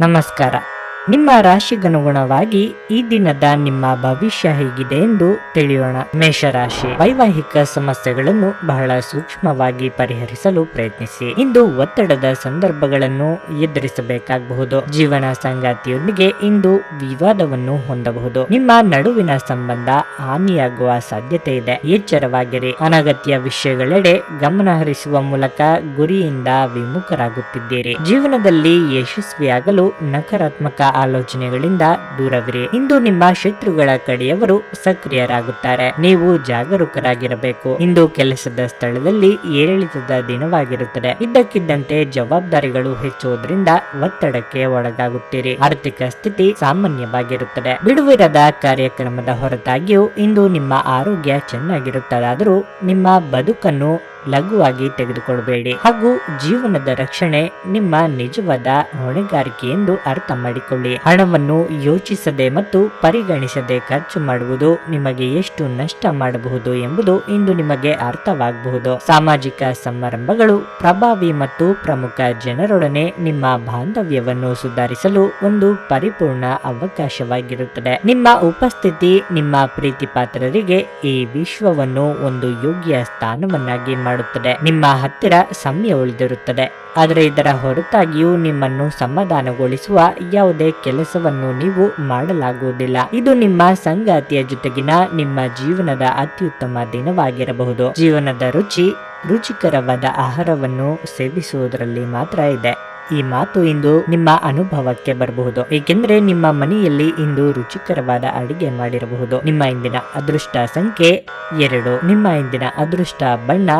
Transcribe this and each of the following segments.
ನಮಸ್ಕಾರ. ನಿಮ್ಮ ರಾಶಿಗನುಗುಣವಾಗಿ ಈ ದಿನದ ನಿಮ್ಮ ಭವಿಷ್ಯ ಹೇಗಿದೆ ಎಂದು ತಿಳಿಯೋಣ. ಮೇಷರಾಶಿ ವೈವಾಹಿಕ ಸಮಸ್ಯೆಗಳನ್ನು ಬಹಳ ಸೂಕ್ಷ್ಮವಾಗಿ ಪರಿಹರಿಸಲು ಪ್ರಯತ್ನಿಸಿ. ಇಂದು ಒತ್ತಡದ ಸಂದರ್ಭಗಳನ್ನು ಎದುರಿಸಬೇಕಾಗಬಹುದು. ಜೀವನ ಸಂಗಾತಿಯೊಂದಿಗೆ ಇಂದು ವಿವಾದವನ್ನು ಹೊಂದಬಹುದು. ನಿಮ್ಮ ನಡುವಿನ ಸಂಬಂಧ ಹಾನಿಯಾಗುವ ಸಾಧ್ಯತೆ ಇದೆ. ಎಚ್ಚರವಾಗಿರಿ. ಅನಗತ್ಯ ವಿಷಯಗಳೆಡೆ ಗಮನ ಹರಿಸುವ ಮೂಲಕ ಗುರಿಯಿಂದ ವಿಮುಖರಾಗುತ್ತಿದ್ದೀರಿ. ಜೀವನದಲ್ಲಿ ಯಶಸ್ವಿಯಾಗಲು ನಕಾರಾತ್ಮಕ ಆಲೋಚನೆಗಳಿಂದ ದೂರವಿರಿ. ಇಂದು ನಿಮ್ಮ ಶತ್ರುಗಳ ಕಡೆಯವರು ಸಕ್ರಿಯರಾಗುತ್ತಾರೆ. ನೀವು ಜಾಗರೂಕರಾಗಿರಬೇಕು. ಇಂದು ಕೆಲಸದ ಸ್ಥಳದಲ್ಲಿ ಏರಿಳಿತದ ದಿನವಾಗಿರುತ್ತದೆ. ಇದ್ದಕ್ಕಿದ್ದಂತೆ ಜವಾಬ್ದಾರಿಗಳು ಹೆಚ್ಚುವುದರಿಂದ ಒತ್ತಡಕ್ಕೆ ಒಳಗಾಗುತ್ತೀರಿ. ಆರ್ಥಿಕ ಸ್ಥಿತಿ ಸಾಮಾನ್ಯವಾಗಿರುತ್ತದೆ. ಬಿಡುವಿರದ ಕಾರ್ಯಕ್ರಮದ ಹೊರತಾಗಿಯೂ ಇಂದು ನಿಮ್ಮ ಆರೋಗ್ಯ ಚೆನ್ನಾಗಿರುತ್ತದಾದರೂ ನಿಮ್ಮ ಬದುಕನ್ನು ಲಘುವಾಗಿ ತೆಗೆದುಕೊಳ್ಳಬೇಡಿ ಹಾಗೂ ಜೀವನದ ರಕ್ಷಣೆ ನಿಮ್ಮ ನಿಜವಾದ ಹೊಣೆಗಾರಿಕೆ ಎಂದು ಅರ್ಥ ಮಾಡಿಕೊಳ್ಳಿ. ಹಣವನ್ನು ಯೋಚಿಸದೆ ಮತ್ತು ಪರಿಗಣಿಸದೆ ಖರ್ಚು ಮಾಡುವುದು ನಿಮಗೆ ಎಷ್ಟು ನಷ್ಟ ಮಾಡಬಹುದು ಎಂಬುದು ಇಂದು ನಿಮಗೆ ಅರ್ಥವಾಗಬಹುದು. ಸಾಮಾಜಿಕ ಸಮಾರಂಭಗಳು ಪ್ರಭಾವಿ ಮತ್ತು ಪ್ರಮುಖ ಜನರೊಡನೆ ನಿಮ್ಮ ಬಾಂಧವ್ಯವನ್ನು ಸುಧಾರಿಸಲು ಒಂದು ಪರಿಪೂರ್ಣ ಅವಕಾಶವಾಗಿರುತ್ತದೆ. ನಿಮ್ಮ ಉಪಸ್ಥಿತಿ ನಿಮ್ಮ ಪ್ರೀತಿಪಾತ್ರರಿಗೆ ಈ ವಿಶ್ವವನ್ನು ಒಂದು ಯೋಗ್ಯ ಸ್ಥಾನವನ್ನಾಗಿ ಮಾಡುತ್ತದೆ. ನಿಮ್ಮ ಹತ್ತಿರ ಸಮಯ ಉಳಿದಿರುತ್ತದೆ. ಆದರೆ ಇದರ ಹೊರತಾಗಿಯೂ ನಿಮ್ಮನ್ನು ಸಮಾಧಾನಗೊಳಿಸುವ ಯಾವುದೇ ಕೆಲಸವನ್ನು ನೀವು ಮಾಡಲಾಗುವುದಿಲ್ಲ. ಇದು ನಿಮ್ಮ ಸಂಗಾತಿಯ ಜೊತೆಗಿನ ನಿಮ್ಮ ಜೀವನದ ಅತ್ಯುತ್ತಮ ದಿನವಾಗಿರಬಹುದು. ಜೀವನದ ರುಚಿ, ರುಚಿಕರವಾದ ಆಹಾರವನ್ನು ಸೇವಿಸುವುದರಲ್ಲಿ ಮಾತ್ರ ಇದೆ. ಈ ಮಾತು ಇಂದು ನಿಮ್ಮ ಅನುಭವಕ್ಕೆ ಬರಬಹುದು. ಏಕೆಂದರೆ ನಿಮ್ಮ ಮನೆಯಲ್ಲಿ ಇಂದು ರುಚಿಕರವಾದ ಅಡಿಗೆ ಮಾಡಿರಬಹುದು. ನಿಮ್ಮ ಇಂದಿನ ಅದೃಷ್ಟ ಸಂಖ್ಯೆ ಎರಡು. ನಿಮ್ಮ ಇಂದಿನ ಅದೃಷ್ಟ ಬಣ್ಣ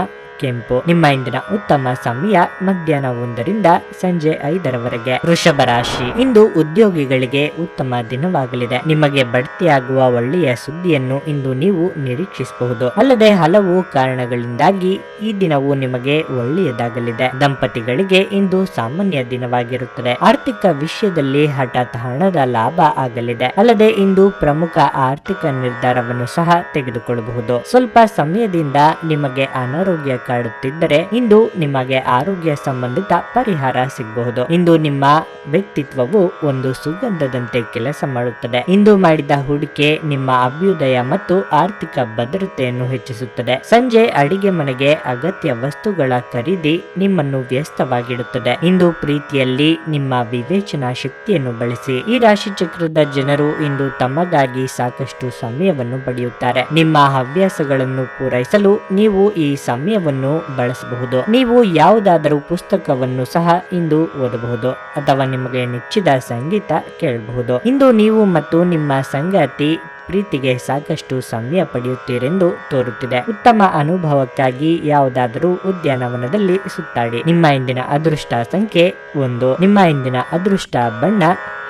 ಕೆಂಪು. ನಿಮ್ಮ ಇಂದಿನ ಉತ್ತಮ ಸಮಯ ಮಧ್ಯಾಹ್ನ ಒಂದರಿಂದ ಸಂಜೆ ಐದರವರೆಗೆ. ವೃಷಭ ರಾಶಿ. ಇಂದು ಉದ್ಯೋಗಿಗಳಿಗೆ ಉತ್ತಮ ದಿನವಾಗಲಿದೆ. ನಿಮಗೆ ಬಡ್ತಿಯಾಗುವ ಒಳ್ಳೆಯ ಸುದ್ದಿಯನ್ನು ಇಂದು ನೀವು ನಿರೀಕ್ಷಿಸಬಹುದು. ಅಲ್ಲದೆ ಹಲವು ಕಾರಣಗಳಿಂದಾಗಿ ಈ ದಿನವು ನಿಮಗೆ ಒಳ್ಳೆಯದಾಗಲಿದೆ. ದಂಪತಿಗಳಿಗೆ ಇಂದು ಸಾಮಾನ್ಯ ದಿನವಾಗಿರುತ್ತದೆ. ಆರ್ಥಿಕ ವಿಷಯದಲ್ಲಿ ಹಠಾತ್ ಹಣದ ಲಾಭ ಆಗಲಿದೆ. ಅಲ್ಲದೆ ಇಂದು ಪ್ರಮುಖ ಆರ್ಥಿಕ ನಿರ್ಧಾರವನ್ನು ಸಹ ತೆಗೆದುಕೊಳ್ಳಬಹುದು. ಸ್ವಲ್ಪ ಸಮಯದಿಂದ ನಿಮಗೆ ಅನಾರೋಗ್ಯ ಕಾಡುತ್ತಿದ್ದರೆ ಇಂದು ನಿಮಗೆ ಆರೋಗ್ಯ ಸಂಬಂಧಿತ ಪರಿಹಾರ ಸಿಗಬಹುದು. ಇಂದು ನಿಮ್ಮ ವ್ಯಕ್ತಿತ್ವವು ಒಂದು ಸುಗಂಧದಂತೆ ಕೆಲಸ ಮಾಡುತ್ತದೆ. ಇಂದು ಮಾಡಿದ ಹೂಡಿಕೆ ನಿಮ್ಮ ಅಭ್ಯುದಯ ಮತ್ತು ಆರ್ಥಿಕ ಭದ್ರತೆಯನ್ನು ಹೆಚ್ಚಿಸುತ್ತದೆ. ಸಂಜೆ ಅಡಿಗೆ ಮನೆಗೆ ಅಗತ್ಯ ವಸ್ತುಗಳ ಖರೀದಿ ನಿಮ್ಮನ್ನು ವ್ಯಸ್ತವಾಗಿಡುತ್ತದೆ. ಇಂದು ಪ್ರೀತಿಯಲ್ಲಿ ನಿಮ್ಮ ವಿವೇಚನಾ ಶಕ್ತಿಯನ್ನು ಬಳಸಿ. ಈ ರಾಶಿ ಚಕ್ರದ ಜನರು ಇಂದು ತಮಗಾಗಿ ಸಾಕಷ್ಟು ಸಮಯವನ್ನು ಪಡೆಯುತ್ತಾರೆ. ನಿಮ್ಮ ಹವ್ಯಾಸಗಳನ್ನು ಪೂರೈಸಲು ನೀವು ಈ ಸಮಯವನ್ನು ಬಳಸಬಹುದು. ನೀವು ಯಾವುದಾದರೂ ಪುಸ್ತಕವನ್ನು ಸಹ ಇಂದು ಓದಬಹುದು ಅಥವಾ ನಿಮಗೆ ನೆಚ್ಚಿದ ಸಂಗೀತ ಕೇಳಬಹುದು. ಇಂದು ನೀವು ಮತ್ತು ನಿಮ್ಮ ಸಂಗಾತಿ ಪ್ರೀತಿಗೆ ಸಾಕಷ್ಟು ಸಮಯ ಪಡೆಯುತ್ತೀರೆಂದು ತೋರುತ್ತಿದೆ. ಉತ್ತಮ ಅನುಭವಕ್ಕಾಗಿ ಯಾವುದಾದರೂ ಉದ್ಯಾನವನದಲ್ಲಿ ಸುತ್ತಾಡಿ. ನಿಮ್ಮ ಇಂದಿನ ಅದೃಷ್ಟ ಸಂಖ್ಯೆ ಒಂದು. ನಿಮ್ಮ ಇಂದಿನ ಅದೃಷ್ಟ ಬಣ್ಣ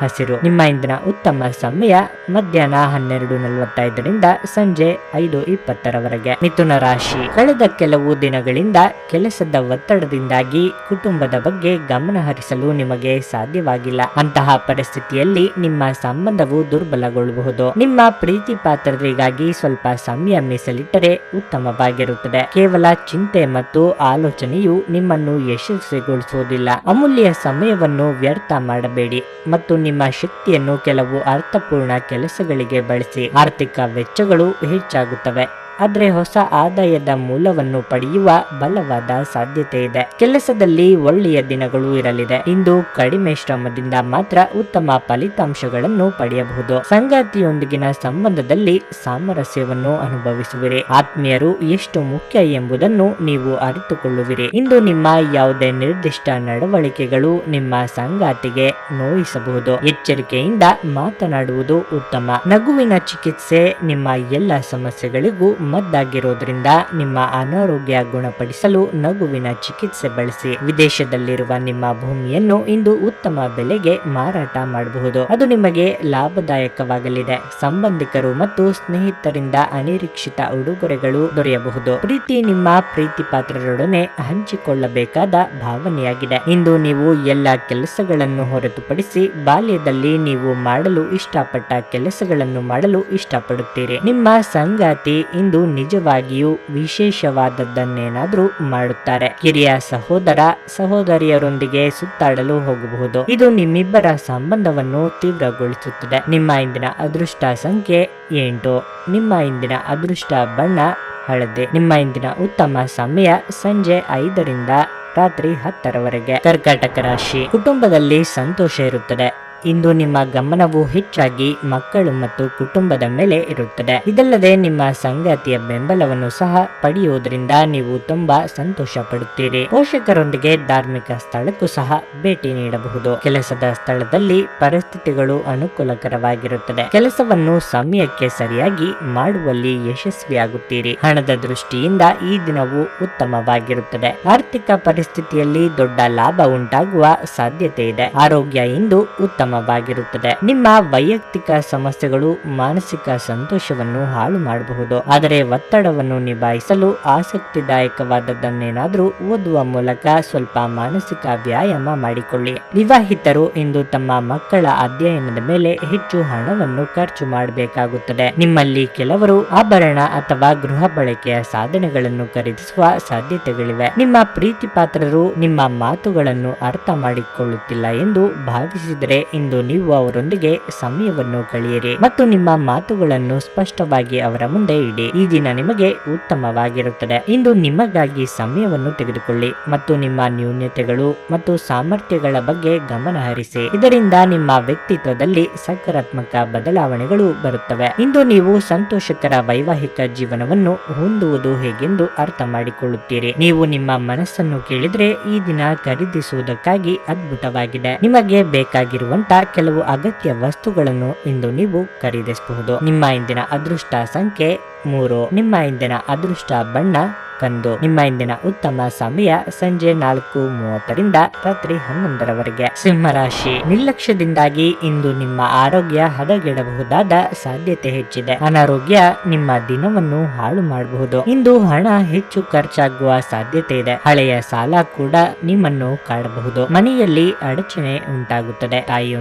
ಹಸಿರು. ನಿಮ್ಮ ಇಂದಿನ ಉತ್ತಮ ಸಮಯ ಮಧ್ಯಾಹ್ನ ಹನ್ನೆರಡು ನಲವತ್ತೈದರಿಂದ ಸಂಜೆ ಐದು ಇಪ್ಪತ್ತರವರೆಗೆ. ಮಿಥುನ ರಾಶಿ. ಕಳೆದ ಕೆಲವು ದಿನಗಳಿಂದ ಕೆಲಸದ ಒತ್ತಡದಿಂದಾಗಿ ಕುಟುಂಬದ ಬಗ್ಗೆ ಗಮನ ಹರಿಸಲು ನಿಮಗೆ ಸಾಧ್ಯವಾಗಿಲ್ಲ. ಅಂತಹ ಪರಿಸ್ಥಿತಿಯಲ್ಲಿ ನಿಮ್ಮ ಸಂಬಂಧವು ದುರ್ಬಲಗೊಳ್ಳಬಹುದು ನಿಮ್ಮ ಪ್ರೀತಿ ಪಾತ್ರರಿಗಾಗಿ ಸ್ವಲ್ಪ ಸಮಯ ಮೀಸಲಿಟ್ಟರೆ ಉತ್ತಮವಾಗಿರುತ್ತದೆ. ಕೇವಲ ಚಿಂತೆ ಮತ್ತು ಆಲೋಚನೆಯು ನಿಮ್ಮನ್ನು ಯಶಸ್ವಿಗೊಳಿಸುವುದಿಲ್ಲ. ಅಮೂಲ್ಯ ಸಮಯವನ್ನು ವ್ಯರ್ಥ ಮಾಡಬೇಡಿ. ಮತ್ತು ಶಕ್ತಿಯನ್ನು ಕೆಲವು ಅರ್ಥಪೂರ್ಣ ಕೆಲಸಗಳಿಗೆ ಬಳಸಿ ಆರ್ಥಿಕ ವೆಚ್ಚಗಳು ಹೆಚ್ಚಾಗುತ್ತವೆ. ಆದರೆ ಹೊಸ ಆದಾಯದ ಮೂಲವನ್ನು ಪಡೆಯುವ ಬಲವಾದ ಸಾಧ್ಯತೆ ಇದೆ. ಕೆಲಸದಲ್ಲಿ ಒಳ್ಳೆಯ ದಿನಗಳು ಇರಲಿದೆ. ಇಂದು ಕಡಿಮೆ ಶ್ರಮದಿಂದ ಮಾತ್ರ ಉತ್ತಮ ಫಲಿತಾಂಶಗಳನ್ನು ಪಡೆಯಬಹುದು. ಸಂಗಾತಿಯೊಂದಿಗಿನ ಸಂಬಂಧದಲ್ಲಿ ಸಾಮರಸ್ಯವನ್ನು ಅನುಭವಿಸುವಿರಿ. ಆತ್ಮೀಯರು ಎಷ್ಟು ಮುಖ್ಯ ಎಂಬುದನ್ನು ನೀವು ಅರಿತುಕೊಳ್ಳುವಿರಿ. ಇಂದು ನಿಮ್ಮ ಯಾವುದೇ ನಿರ್ದಿಷ್ಟ ನಡವಳಿಕೆಗಳು ನಿಮ್ಮ ಸಂಗಾತಿಗೆ ನೋಯಿಸಬಹುದು. ಎಚ್ಚರಿಕೆಯಿಂದ ಮಾತನಾಡುವುದು ಉತ್ತಮ. ನಗುವಿನ ಚಿಕಿತ್ಸೆ ನಿಮ್ಮ ಎಲ್ಲ ಸಮಸ್ಯೆಗಳಿಗೂ ಮದ್ದಾಗಿರೋದ್ರಿಂದ ನಿಮ್ಮ ಅನಾರೋಗ್ಯ ಗುಣಪಡಿಸಲು ನಗುವಿನ ಚಿಕಿತ್ಸೆ ಬಳಸಿ ವಿದೇಶದಲ್ಲಿರುವ ನಿಮ್ಮ ಭೂಮಿಯನ್ನು ಇಂದು ಉತ್ತಮ ಬೆಲೆಗೆ ಮಾರಾಟ ಮಾಡಬಹುದು. ಅದು ನಿಮಗೆ ಲಾಭದಾಯಕವಾಗಲಿದೆ. ಸಂಬಂಧಿಕರು ಮತ್ತು ಸ್ನೇಹಿತರಿಂದ ಅನಿರೀಕ್ಷಿತ ಉಡುಗೊರೆಗಳು ದೊರೆಯಬಹುದು. ಪ್ರೀತಿ ನಿಮ್ಮ ಪ್ರೀತಿ ಪಾತ್ರರೊಡನೆ ಹಂಚಿಕೊಳ್ಳಬೇಕಾದ ಭಾವನೆಯಾಗಿದೆ. ಇಂದು ನೀವು ಎಲ್ಲ ಕೆಲಸಗಳನ್ನು ಹೊರತುಪಡಿಸಿ ಬಾಲ್ಯದಲ್ಲಿ ನೀವು ಮಾಡಲು ಇಷ್ಟಪಟ್ಟ ಕೆಲಸಗಳನ್ನು ಮಾಡಲು ಇಷ್ಟಪಡುತ್ತೀರಿ. ನಿಮ್ಮ ಸಂಗಾತಿ ಇಂದು ನಿಜವಾಗಿಯೂ ವಿಶೇಷವಾದದ್ದನ್ನೇನಾದ್ರೂ ಮಾಡುತ್ತಾರೆ. ಕಿರಿಯ ಸಹೋದರ ಸಹೋದರಿಯರೊಂದಿಗೆ ಸುತ್ತಾಡಲು ಹೋಗಬಹುದು. ಇದು ನಿಮ್ಮಿಬ್ಬರ ಸಂಬಂಧವನ್ನು ತೀವ್ರಗೊಳಿಸುತ್ತದೆ. ನಿಮ್ಮ ಇಂದಿನ ಅದೃಷ್ಟ ಸಂಖ್ಯೆ ಎಂಟು. ನಿಮ್ಮ ಇಂದಿನ ಅದೃಷ್ಟ ಬಣ್ಣ ಹಳದಿ. ನಿಮ್ಮ ಇಂದಿನ ಉತ್ತಮ ಸಮಯ ಸಂಜೆ ಐದರಿಂದ ರಾತ್ರಿ ಹತ್ತರವರೆಗೆ. ಕರ್ಕಾಟಕ ರಾಶಿ. ಕುಟುಂಬದಲ್ಲಿ ಸಂತೋಷ ಇರುತ್ತದೆ. ಇಂದು ನಿಮ್ಮ ಗಮನವು ಹೆಚ್ಚಾಗಿ ಮಕ್ಕಳು ಮತ್ತು ಕುಟುಂಬದ ಮೇಲೆ ಇರುತ್ತದೆ. ಇದಲ್ಲದೆ ನಿಮ್ಮ ಸಂಗಾತಿಯ ಬೆಂಬಲವನ್ನು ಸಹ ಪಡೆಯುವುದರಿಂದ ನೀವು ತುಂಬಾ ಸಂತೋಷ ಪಡುತ್ತೀರಿ ಪೋಷಕರೊಂದಿಗೆ ಧಾರ್ಮಿಕ ಸ್ಥಳಕ್ಕೂ ಸಹ ಭೇಟಿ ನೀಡಬಹುದು. ಕೆಲಸದ ಸ್ಥಳದಲ್ಲಿ ಪರಿಸ್ಥಿತಿಗಳು ಅನುಕೂಲಕರವಾಗಿರುತ್ತದೆ. ಕೆಲಸವನ್ನು ಸಮಯಕ್ಕೆ ಸರಿಯಾಗಿ ಮಾಡುವಲ್ಲಿ ಯಶಸ್ವಿಯಾಗುತ್ತೀರಿ. ಹಣದ ದೃಷ್ಟಿಯಿಂದ ಈ ದಿನವು ಉತ್ತಮವಾಗಿರುತ್ತದೆ. ಆರ್ಥಿಕ ಪರಿಸ್ಥಿತಿಯಲ್ಲಿ ದೊಡ್ಡ ಲಾಭ ಉಂಟಾಗುವ ಸಾಧ್ಯತೆ ಇದೆ. ಆರೋಗ್ಯ ಇಂದು ಉತ್ತಮವಾಗಿರುತ್ತದೆ ನಿಮ್ಮ ವೈಯಕ್ತಿಕ ಸಮಸ್ಯೆಗಳು, ಮಾನಸಿಕ ಸಂತೋಷವನ್ನು ಹಾಳು ಮಾಡಬಹುದು. ಆದರೆ ಒತ್ತಡವನ್ನು ನಿಭಾಯಿಸಲು ಆಸಕ್ತಿದಾಯಕವಾದದ್ದನ್ನೇನಾದರೂ ಓದುವ ಮೂಲಕ ಸ್ವಲ್ಪ ಮಾನಸಿಕ ವ್ಯಾಯಾಮ ಮಾಡಿಕೊಳ್ಳಿ. ವಿವಾಹಿತರು ಇಂದು ತಮ್ಮ ಮಕ್ಕಳ ಅಧ್ಯಯನದ ಮೇಲೆ ಹೆಚ್ಚು ಹಣವನ್ನು ಖರ್ಚು ಮಾಡಬೇಕಾಗುತ್ತದೆ. ನಿಮ್ಮಲ್ಲಿ ಕೆಲವರು ಆಭರಣ ಅಥವಾ ಗೃಹ ಬಳಕೆಯ ಸಾಧನೆಗಳನ್ನು ಖರೀದಿಸುವ ಸಾಧ್ಯತೆಗಳಿವೆ. ನಿಮ್ಮ ಪ್ರೀತಿ ಪಾತ್ರರು ನಿಮ್ಮ ಮಾತುಗಳನ್ನು ಅರ್ಥ ಮಾಡಿಕೊಳ್ಳುತ್ತಿಲ್ಲ ಎಂದು ಭಾವಿಸಿದರೆ ಇಂದು ನೀವು ಅವರೊಂದಿಗೆ ಸಮಯವನ್ನು ಕಳೆಯಿರಿ ಮತ್ತು ನಿಮ್ಮ ಮಾತುಗಳನ್ನು ಸ್ಪಷ್ಟವಾಗಿ ಅವರ ಮುಂದೆ ಇಡಿ. ಈ ದಿನ ನಿಮಗೆ ಉತ್ತಮವಾಗಿರುತ್ತದೆ. ಇಂದು ನಿಮಗಾಗಿ ಸಮಯವನ್ನು ತೆಗೆದುಕೊಳ್ಳಿ ಮತ್ತು ನಿಮ್ಮ ನ್ಯೂನ್ಯತೆಗಳು ಮತ್ತು ಸಾಮರ್ಥ್ಯಗಳ ಬಗ್ಗೆ ಗಮನ ಹರಿಸಿ. ಇದರಿಂದ ನಿಮ್ಮ ವ್ಯಕ್ತಿತ್ವದಲ್ಲಿ ಸಕಾರಾತ್ಮಕ ಬದಲಾವಣೆಗಳು ಬರುತ್ತವೆ. ಇಂದು ನೀವು ಸಂತೋಷಕರ ವೈವಾಹಿಕ ಜೀವನವನ್ನು ಹೊಂದುವುದು ಹೇಗೆಂದು ಅರ್ಥ ಮಾಡಿಕೊಳ್ಳುತ್ತೀರಿ ನೀವು ನಿಮ್ಮ ಮನಸ್ಸನ್ನು ಕೇಳಿದ್ರೆ ಈ ದಿನ ಖರೀದಿಸುವುದಕ್ಕಾಗಿ ಅದ್ಭುತವಾಗಿದೆ. ನಿಮಗೆ ಬೇಕಾಗಿರುವಂತ ಕೆಲವು ಅಗತ್ಯ ವಸ್ತುಗಳನ್ನು ಇಂದು ನೀವು ಖರೀದಿಸಬಹುದು. ನಿಮ್ಮ ಇಂದಿನ ಅದೃಷ್ಟ ಸಂಖ್ಯೆ ಮೂರು. ನಿಮ್ಮ ಇಂದಿನ ಅದೃಷ್ಟ ಬಣ್ಣ ಕಂದು. ನಿಮ್ಮ ಇಂದಿನ ಉತ್ತಮ ಸಮಯ ಸಂಜೆ ನಾಲ್ಕು ಮೂವತ್ತರಿಂದ ರಾತ್ರಿ ಹನ್ನೊಂದರವರೆಗೆ. ಸಿಂಹರಾಶಿ ನಿರ್ಲಕ್ಷ್ಯದಿಂದಾಗಿ ಇಂದು ನಿಮ್ಮ ಆರೋಗ್ಯ ಹದಗೆಡಬಹುದಾದ ಸಾಧ್ಯತೆ ಹೆಚ್ಚಿದೆ. ಅನಾರೋಗ್ಯ ನಿಮ್ಮ ದಿನವನ್ನು ಹಾಳು ಮಾಡಬಹುದು. ಇಂದು ಹಣ ಹೆಚ್ಚು ಖರ್ಚಾಗುವ ಸಾಧ್ಯತೆ ಇದೆ. ಹಳೆಯ ಸಾಲ ಕೂಡ ನಿಮ್ಮನ್ನು ಕಾಡಬಹುದು. ಮನೆಯಲ್ಲಿ ಅಡಚಣೆ ಉಂಟಾಗುತ್ತದೆ. ತಾಯಿಯೊಂದಿಗೆ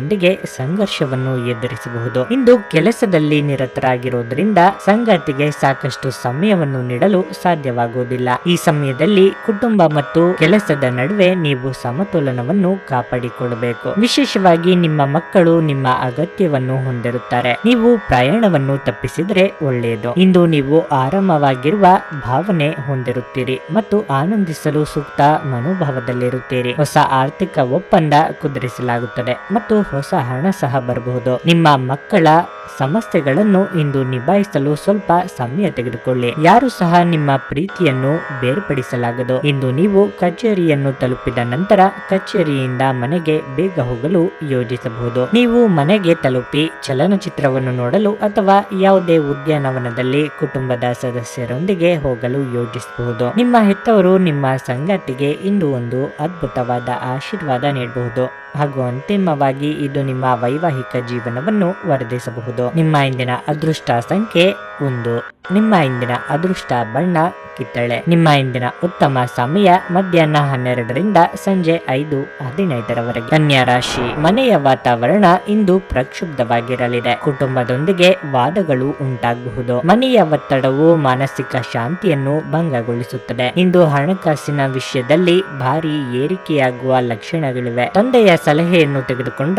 ಸಂಘರ್ಷವನ್ನು ಎದುರಿಸಬಹುದು. ಇಂದು ಕೆಲಸದಲ್ಲಿ ನಿರತರಾಗಿರುವುದರಿಂದ ಸಂಗಾತಿಗೆ ಸಾಕಷ್ಟು ಸಮಯವನ್ನು ನೀಡಲು ಸಾಧ್ಯವಾಗುವುದಿಲ್ಲ. ಈ ಸಮಯದಲ್ಲಿ ಕುಟುಂಬ ಮತ್ತು ಕೆಲಸದ ನಡುವೆ ನೀವು ಸಮತೋಲನವನ್ನು ಕಾಪಾಡಿಕೊಳ್ಳಬೇಕು ವಿಶೇಷವಾಗಿ ನಿಮ್ಮ ಮಕ್ಕಳು ನಿಮ್ಮ ಅಗತ್ಯವನ್ನು ಹೊಂದಿರುತ್ತಾರೆ. ನೀವು ಪ್ರಯಾಣವನ್ನು ತಪ್ಪಿಸಿದರೆ ಒಳ್ಳೆಯದು. ಇಂದು ನೀವು ಆರಾಮವಾಗಿರುವ ಭಾವನೆ ಹೊಂದಿರುತ್ತೀರಿ ಮತ್ತು ಆನಂದಿಸಲು ಸೂಕ್ತ ಮನೋಭಾವದಲ್ಲಿರುತ್ತೀರಿ. ಹೊಸ ಆರ್ಥಿಕ ಒಪ್ಪಂದ ಕುದುರಿಸಲಾಗುತ್ತದೆ ಮತ್ತು ಹೊಸ ಹಣ ಸಹ ಬರಬಹುದು. ನಿಮ್ಮ ಮಕ್ಕಳ ಸಮಸ್ಯೆಗಳನ್ನು ಇಂದು ನಿಭಾಯಿಸಲು ಸ್ವಲ್ಪ ಸಮಯ ತೆಗೆದುಕೊಳ್ಳಿ. ಯಾರು ಸಹ ನಿಮ್ಮ ಪ್ರೀತಿಯನ್ನು ಬೇರ್ಪಡಿಸಲಾಗದು. ಇಂದು ನೀವು ಕಚೇರಿಯನ್ನು ತಲುಪಿದ ನಂತರ ಕಚೇರಿಯಿಂದ ಮನೆಗೆ ಬೇಗ ಹೋಗಲು ಯೋಜಿಸಬಹುದು. ನೀವು ಮನೆಗೆ ತಲುಪಿ ಚಲನಚಿತ್ರವನ್ನು ನೋಡಲು ಅಥವಾ ಯಾವುದೇ ಉದ್ಯಾನವನದಲ್ಲಿ ಕುಟುಂಬದ ಸದಸ್ಯರೊಂದಿಗೆ ಹೋಗಲು ಯೋಜಿಸಬಹುದು. ನಿಮ್ಮ ಹೆತ್ತವರು ನಿಮ್ಮ ಸಂಗಾತಿಗೆ ಇಂದು ಒಂದು ಅದ್ಭುತವಾದ ಆಶೀರ್ವಾದ ನೀಡಬಹುದು. ಹಾಗೂ ಅಂತಿಮವಾಗಿ ಇದು ನಿಮ್ಮ ವೈವಾಹಿಕ ಜೀವನವನ್ನು ವರ್ಧಿಸಬಹುದು ನಿಮ್ಮ ಇಂದಿನ ಅದೃಷ್ಟ ಸಂಖ್ಯೆ ಒಂದು. ನಿಮ್ಮ ಇಂದಿನ ಅದೃಷ್ಟ ಬಣ್ಣ, ಕಿತ್ತಳೆ. ನಿಮ್ಮ ಇಂದಿನ ಉತ್ತಮ ಸಮಯ ಮಧ್ಯಾಹ್ನ ಹನ್ನೆರಡರಿಂದ ಸಂಜೆ ಐದು, ಹದಿನೈದರವರೆಗೆ. ಕನ್ಯಾ ರಾಶಿ, ಮನೆಯ ವಾತಾವರಣ ಇಂದು ಪ್ರಕ್ಷುಬ್ಧವಾಗಿರಲಿದೆ. ಕುಟುಂಬದೊಂದಿಗೆ ವಾದಗಳು ಉಂಟಾಗಬಹುದು. ಮನೆಯ ಒತ್ತಡವು ಮಾನಸಿಕ ಶಾಂತಿಯನ್ನು ಭಂಗಗೊಳಿಸುತ್ತದೆ. ಇಂದು ಹಣಕಾಸಿನ ವಿಷಯದಲ್ಲಿ ಭಾರಿ ಏರಿಕೆಯಾಗುವ ಲಕ್ಷಣಗಳಿವೆ. ತಂದೆಯ ಸಲಹೆಯನ್ನು